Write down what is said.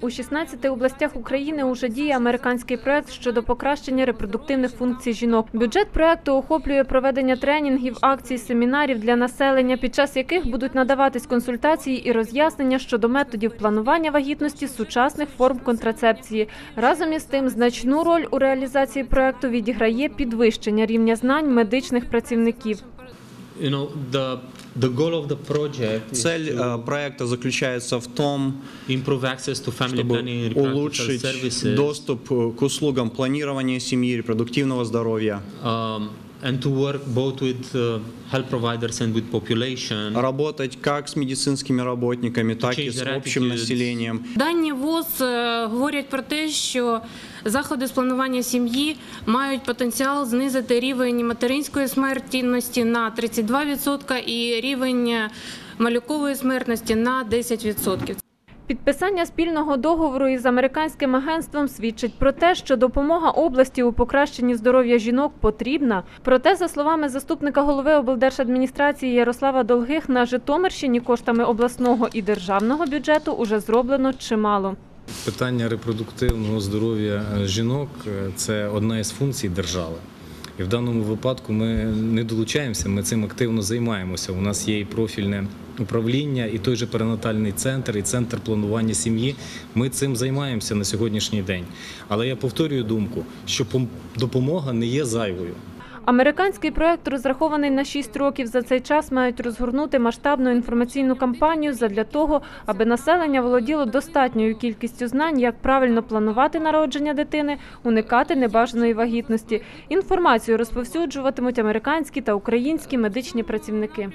У 16 областях України уже діє американський проект щодо покращення репродуктивних функцій жінок. Бюджет проекту охоплює проведення тренінгів, акцій, семінарів для населення, під час яких будуть надаватись консультації і роз'яснення щодо методів планування вагітності сучасних форм контрацепції. Разом із тим, значну роль у реалізації проекту відіграє підвищення рівня знань медичних працівників. Цель э, проекта заключается в том, чтобы улучшить доступ э, к услугам планирования семьи, репродуктивного здоровья. And to work both with uh, health providers and with population. работать как с медицинскими работниками, так с their общим населением. Дані ВОЗ е, говорять про те, що заходи з планування сім'ї мають потенціал знизити рівень материнської смертності на 32% і рівень е, малюкової смертності на 10%. Підписання спільного договору із американським агентством свідчить про те, що допомога області у покращенні здоров'я жінок потрібна. Проте, за словами заступника голови облдержадміністрації Ярослава Долгих, на Житомирщині коштами обласного і державного бюджету уже зроблено чимало. Питання репродуктивного здоров'я е, жінок е, це одна із функцій держави. І в даному випадку ми не долучаємося, ми цим активно займаємося. У нас є і профільне управління, і той же перинатальний центр, і центр планування сім'ї. Ми цим займаємося на сьогоднішній день. Але я повторюю думку, що пом- допомога не є зайвою. Американський проект розрахований на 6 років. За цей час мають розгорнути масштабну інформаційну кампанію задля того, аби населення володіло достатньою кількістю знань, як правильно планувати народження дитини, уникати небажаної вагітності. Інформацію розповсюджуватимуть американські та українські медичні працівники.